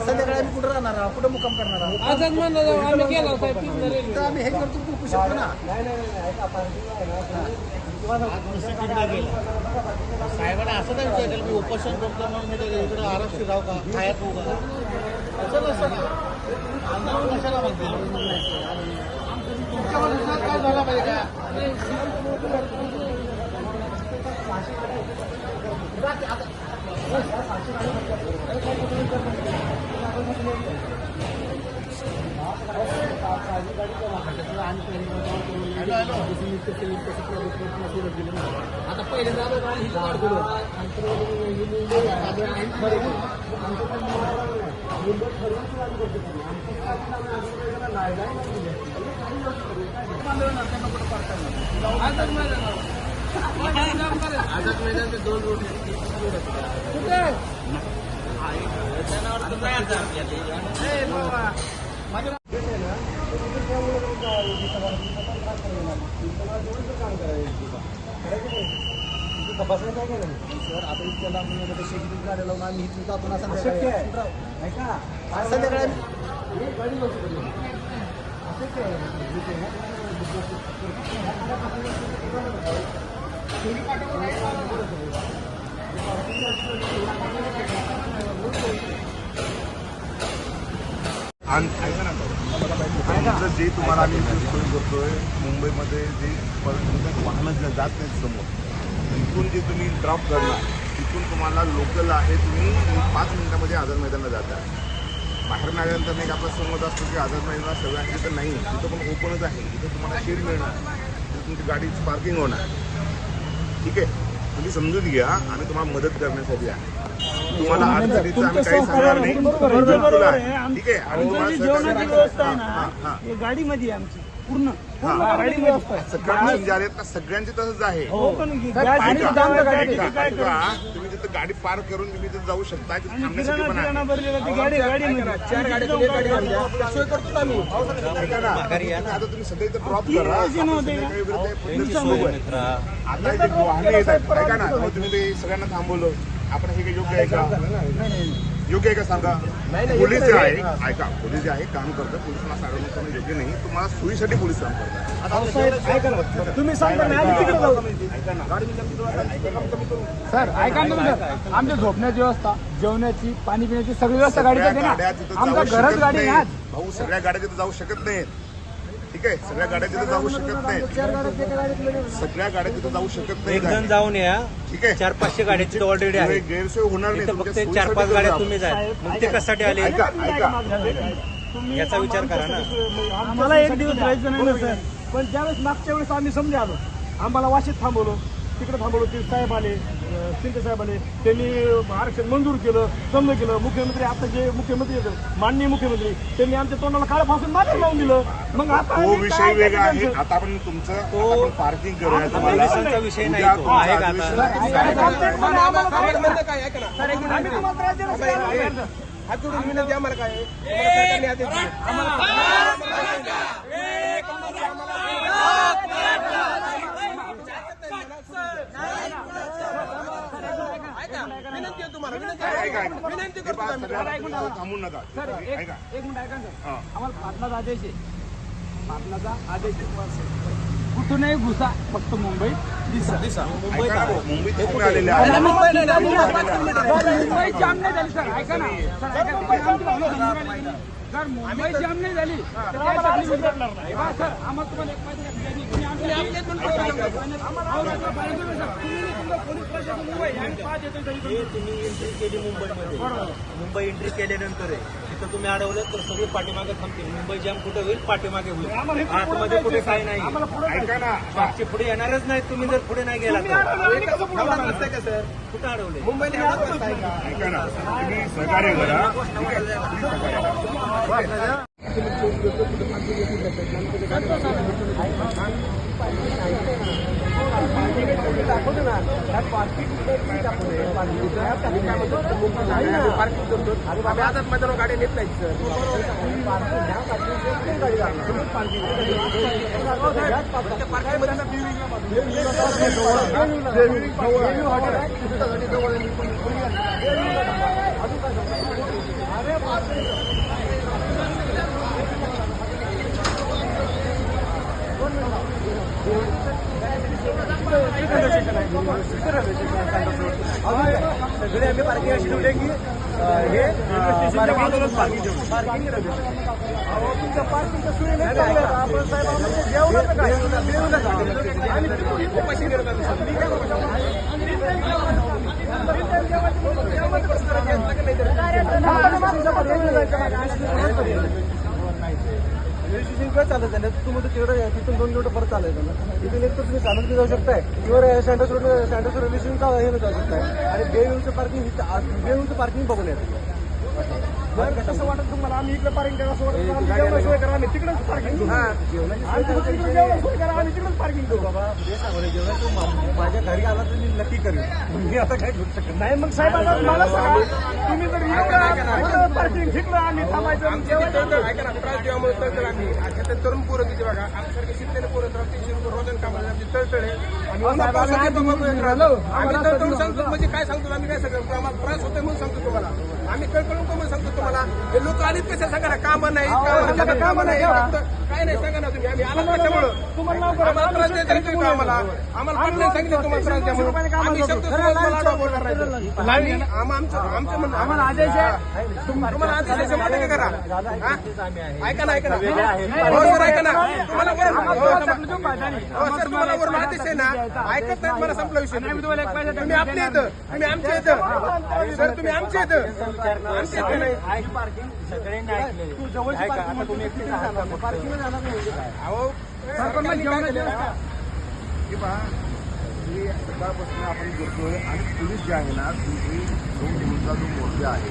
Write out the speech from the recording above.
संध्याकाळी आम्ही कुठं राहणार? आहोत कुठं मुक्काम करणार आहोत? म्हणलं जाऊ आम्ही गेलो साहेब तिथनं तर रेल्वे आम्ही हे करतो शकतो ना. साहेबांना असं नाही विचारलं मी उपोषण करतो म्हणून मी ते इकडे आरक्षित राहू का? खायात होऊ का? असं नसतं ना. आंदोलन कशाला म्हणते? तुमच्या मनुष्यात काय झाला पाहिजे का? आता पहिल्यांदा आलो आणि आझाद दोन रोड कुठे? सर आता इतक्या लांबमध्ये शेतीत गाड्या लावून आम्ही इथून जातो असं संध्याकाळी आज संध्याकाळी असं आणि असं काय जे तुम्हाला आम्ही इथे सोय करतोय मुंबईमध्ये जे परत वाहनं जात नाहीत समोर इथून जे तुम्ही ड्रॉप करणार तिथून तुम्हाला लोकल आहे तुम्ही पाच मिनिटामध्ये आझाद मैदानला जाता. बाहेर आल्यानंतर नाही का आपला समज असतो की आझाद मैदानात सगळ्यांचे तर नाही. तिथं पण ओपनच आहे. तिथं तुम्हाला शेड मिळणार. तिथं तुमची गाडीची पार्किंग होणार. ठीक आहे? तुम्ही समजून घ्या आम्ही तुम्हाला मदत करण्यासाठी आहे. तुम्हाला अडचणीचं आम्ही काही सांगणार नाही. ठीक आहे आणि तुम्हाला जेवणाची व्यवस्था आहे हां, हां. ना हे गाडीमध्ये आहे आमची पूर्ण हां. सगळ्यांचे तसंच आहे. ऐका, गाडी पार्क करून तुम्ही तिथे जाऊ शकता. थांबण्यासाठी पण आहे. चार गाड्या केल्या, गाडी आणल्या. सोय करतो ना आम्ही. ऐका ना, तुम्ही आता तुम्ही सध्या इथं ड्रॉप तीन करा. वर्षी आपण नव्हते का? संध्याकाळी वगैरे ते पद्धत सुरू आहे. आता जे वाहने येतात ऐका ना. तेव्हा तुम्ही ते सगळ्यांना थांबवलं. आपण हे काही योग्य आहे का? योग्य आहे का सांगा? पोलीस जे आहे ऐका पोलीस जे आहे काम करतात पोलिसांना साडवणूक करणं योग्य नाही तुम्हाला सोयीसाठी पोलीस काम करतात. तुम्ही सांगा ना आम्ही तिकडे जाऊ. ऐका ना. सर ऐका ना सर आमच्या झोपण्याची व्यवस्था जेवणाची पाणी पिण्याची सगळी व्यवस्था तिथं आमच्या घरच गाडी. भाऊ सगळ्या गाड्या तिथं जाऊ शकत नाहीत. ठीक आहे सगळ्या गाड्या तिथं जाऊ शकत नाहीत सगळ्या गाड्या तिथं जाऊ शकत एक जण जाऊन या. ठीक आहे. चार पाचशे गाड्यांची ऑलरेडी आहे गैरसोय होणार नाही. फक्त चार पाच गाड्या तुम्ही. जाय मग ते कशासाठी आले? ऐका ऐका. याचा विचार करा ना. आम्हाला एक दिवस राहायचं नाही ना सर. पण ज्यावेळेस मागच्या वेळेस आम्ही समजे आलो आम्हाला वाशीत थांबवलो तिकडे थांबवलो ते साहेब आले. शिंदे साहेब आले त्यांनी आरक्षण मंजूर केलं समज केलं. मुख्यमंत्री आता जे मुख्यमंत्री आहेत माननीय मुख्यमंत्री त्यांनी आमच्या तोंडाला काळ फासून मागे लावून दिलं. मग आता तो आम्ही विषय काय वेगळा आहे. करायचं? आता आपण तुमचं आपण पार्किंग करूया तुम्हाला. पोलिसांचा विषय नाही. उद्या तो. तुमचं आहे का अधिवेशन आता? आहे. आम्हाला काय काय म्हणणं काय ऐका ना आम्ही तुम्हाला त्रास देणार नाही. हात जोडून विनंती आम्हाला काय आहे? तुम्हाला सरकारने आदेश दिले. विनंती आहे तुम्हाला विनंती करतो आम्ही. थांबून नका. सर एक ऐका. एक मिनिट ऐका ना. सर. हा. आम्हाला पाटलाचा आदेश आहे. पाटलाचा आदेश आहे. कुठूनही घुसा फक्त मुंबईत दिसा. ऐका ना भाऊ, मुंबईत तुम्ही आलेले आहात? सर, मुंबई जाम नाही झाली सर. ऐका ना. सर ऐका मुंबई जाम नाही झाली. सर मुंबई जाम नाही झाली. तर काय तकलीफ? हा, सर. आम्हाला तुम्हाला एक माहिती आहे का? तुम्ही आमच्या- आम्हाला आवडत नाही पाहिजे ना, सर. तुम्ही हे तुम्ही एंट्री केली मुंबईमध्ये. मुंबई एंट्री केल्यानंतर आहे. तिथं तुम्ही अडवलं तर सगळे पाठीमागे थांबतील. मुंबई जाम कुठे होईल? पाठीमागे होईल. आतमध्ये पुढे काही नाही ऐका ना. मागचे पुढे येणारच नाही तुम्ही जर पुढे नाही गेला तर. का सर? कुठं अडवले मुंबईला एवढा रस्ता आहे का? ऐका ना. तुम्ही सहकार्य करा. ठीक आहे? तुम्ही सहकार्य करा. पार्किंग करतो आम्ही आझाद मैदानावर गाडी नेत नाही सर आम्ही पार्किंग अशी ठेवली की हे पार्किंग पार्किंग तुमच्या पार्किंगच्या नाही चांगल्या आपण साहेब आम्हाला जेवणाचं काय जेवणाचं काय? आम्ही किती उपाशी मी काय चालत आहे तुम्ही तिकडे तिथून दोन किलोमीटर परत चालायचं ना तिथून एक तर तुम्ही चालत जाऊ शकताय किंवा Sands road Sands road registration का हे जाऊ शकताय बेविलचं पार्किंग बेविलचं पार्किंग बघून येतं. कसं वाटत तुम्हाला आम्ही इकडे पार्किंग करा असं वाटत आम्ही जेवणाची सोय करा आम्ही तिकडेच पार्किंग करू. आम्ही तिकडे जेवणाची सोय करा आम्ही तिकडेच पार्किंग करू. बाबा तू माझ्या घरी आला तर मी नक्की करेन मी आता काय करू शकत नाही. मग साहेब आता मला सांगा तुम्ही जर पार्किंग ठिकलं आम्ही थांबायचं जेवायचं ऐका ना त्रास तळतळ आम्ही. आता ते तरुण पोरं तिथे बघा आमच्यासारखे शिकलेले पोरं तर तीनशे रुपये रोजन कामाला आमची तळतळ आहे. आम्ही तळतळून सांगतो म्हणजे काय सांगतो आम्ही काय सांगतो आम्हाला त्रास होतोय म्हणून सांगतो तुम्हाला. आम्ही कळकळून म्हणून सांगतो तुम्हाला. हे लोक आलीत कसे सांगा ना कामं नाही कामं कामं नाही काय नाही सांगा ना तुम्ही. आम्ही आला कशामुळं? तुम्हाला लवकर आम्हाला त्रास द्यायचा नाही तुम्ही आम्हाला. आम्हाला पाटलाने सांगितलं तुम्हाला त्रास द्या म्हणून. आम्ही शब्द बोलणार नाही. आम्ही आम- आमचं आमचं म्हणणं आम्हाला आदेश आहे. तुम्हाला आदेश आहे शंभर टक्के करा? ऐका ना ऐका ना. हो सर ऐका ना. तुम्हाला वर हो, सर. तुम्हाला वरून आदेश आहे ना. ऐकत नाही मला संपला विषय. तुम्ही आपल्या येतं तुम्ही आमच्या येतं सर तुम्ही आमच्या येतं आमच्या येतं नाही. पार्किंग सगळ्यांनी पार्किंग म्हणजे अहो? हे पहा हे सकाळपासून आपण करतोय आणि पोलीस जे आहे ना तुमची दोन दिवसाचा जो मोर्चा आहे